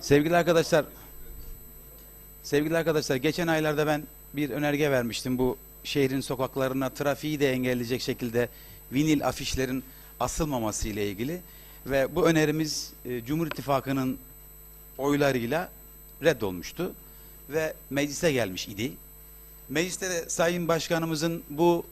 Sevgili arkadaşlar, sevgili arkadaşlar geçen aylarda ben bir önerge vermiştim bu şehrin sokaklarına trafiği de engelleyecek şekilde vinil afişlerin asılmaması ile ilgili ve bu önerimiz e, Cumhur İttifakı'nın oylarıyla reddolmuştu ve meclise gelmiş idi. Mecliste de Sayın Başkanımızın bu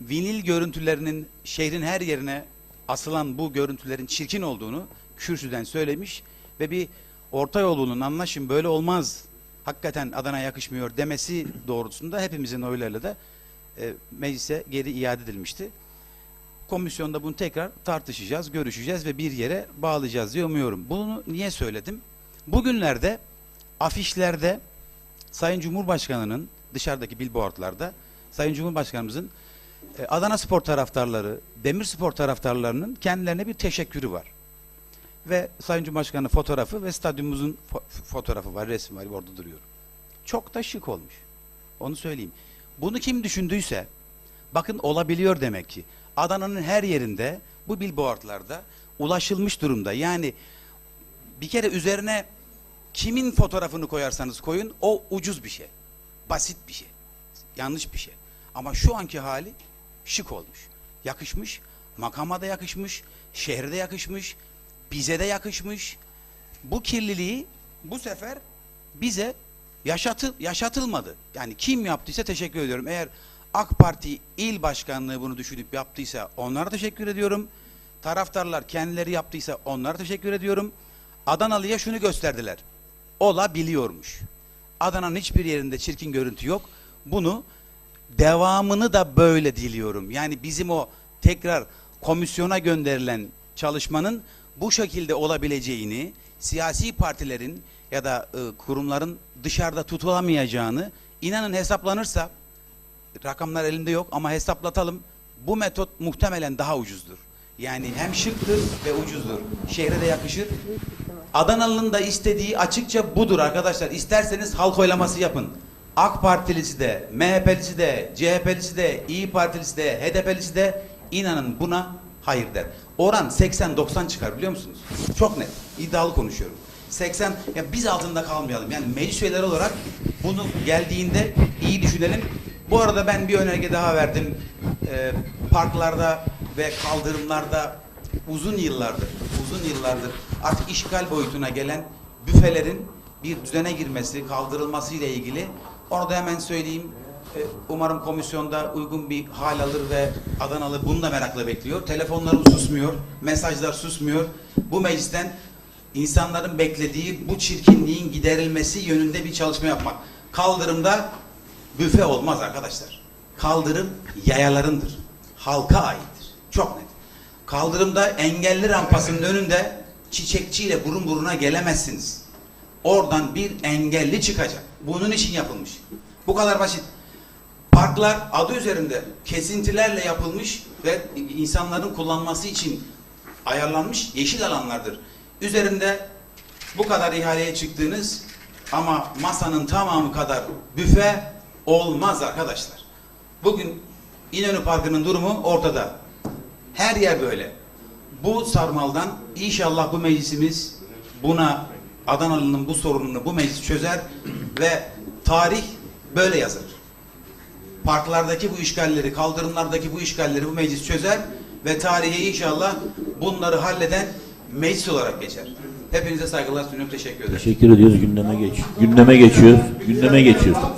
vinil görüntülerinin şehrin her yerine asılan bu görüntülerin çirkin olduğunu kürsüden söylemiş ve bir orta yolunun anlaşın böyle olmaz hakikaten Adana yakışmıyor demesi doğrultusunda hepimizin oylarıyla da e, meclise geri iade edilmişti. Komisyonda bunu tekrar tartışacağız, görüşeceğiz ve bir yere bağlayacağız diye umuyorum. Bunu niye söyledim? Bugünlerde afişlerde Sayın Cumhurbaşkanı'nın dışarıdaki billboardlarda Sayın Cumhurbaşkanımızın e, Adana Spor taraftarları, Demirspor taraftarlarının kendilerine bir teşekkürü var. Ve Sayın Cumhurbaşkanı fotoğrafı ve stadyumumuzun fo- fotoğrafı var, resim var, orada duruyor. Çok da şık olmuş. Onu söyleyeyim. Bunu kim düşündüyse, bakın olabiliyor demek ki. Adana'nın her yerinde bu billboardlarda ulaşılmış durumda. Yani bir kere üzerine kimin fotoğrafını koyarsanız koyun o ucuz bir şey. Basit bir şey. Yanlış bir şey. Ama şu anki hali şık olmuş. Yakışmış. Makama da yakışmış. Şehre de yakışmış. Bize de yakışmış. Bu kirliliği bu sefer bize yaşatı, yaşatılmadı. Yani kim yaptıysa teşekkür ediyorum. Eğer AK Parti il başkanlığı bunu düşünüp yaptıysa onlara teşekkür ediyorum. Taraftarlar kendileri yaptıysa onlara teşekkür ediyorum. Adanalı'ya şunu gösterdiler. Olabiliyormuş. Adana'nın hiçbir yerinde çirkin görüntü yok. Bunu devamını da böyle diliyorum. Yani bizim o tekrar komisyona gönderilen çalışmanın bu şekilde olabileceğini, siyasi partilerin ya da e, kurumların dışarıda tutulamayacağını inanın hesaplanırsa rakamlar elimde yok ama hesaplatalım. Bu metot muhtemelen daha ucuzdur. Yani hem şıktır ve ucuzdur. Şehre de yakışır. Adanalı'nın da istediği açıkça budur arkadaşlar. İsterseniz halk oylaması yapın. AK Partilisi de, MHP'lisi de, CHP'lisi de, İyi Partilisi de, HDP'lisi de inanın buna hayır der. Oran 80-90 çıkar biliyor musunuz? Çok net. İddialı konuşuyorum. 80 ya biz altında kalmayalım. Yani meclis üyeleri olarak bunu geldiğinde iyi düşünelim. Bu arada ben bir önerge daha verdim. Ee, parklarda ve kaldırımlarda uzun yıllardır, uzun yıllardır artık işgal boyutuna gelen büfelerin bir düzene girmesi, kaldırılması ile ilgili onu da hemen söyleyeyim. Ee, Umarım komisyonda uygun bir hal alır ve Adanalı bunu da merakla bekliyor. Telefonlarım susmuyor, mesajlar susmuyor. Bu meclisten insanların beklediği bu çirkinliğin giderilmesi yönünde bir çalışma yapmak. Kaldırımda büfe olmaz arkadaşlar. Kaldırım yayalarındır. Halka aittir. Çok net. Kaldırımda engelli rampasının önünde çiçekçiyle burun buruna gelemezsiniz. Oradan bir engelli çıkacak. Bunun için yapılmış. Bu kadar basit. Parklar adı üzerinde kesintilerle yapılmış ve insanların kullanması için ayarlanmış yeşil alanlardır. Üzerinde bu kadar ihaleye çıktığınız ama masanın tamamı kadar büfe olmaz arkadaşlar. Bugün İnönü Parkı'nın durumu ortada. Her yer böyle. Bu sarmaldan inşallah bu meclisimiz buna Adanalı'nın bu sorununu bu meclis çözer ve tarih böyle yazılır. Parklardaki bu işgalleri, kaldırımlardaki bu işgalleri bu meclis çözer ve tarihe inşallah bunları halleden meclis olarak geçer. Hepinize saygılar sunuyorum. Teşekkür ederim. Teşekkür ediyoruz. Gündeme geç. Gündeme geçiyoruz. Gündeme geçiyoruz.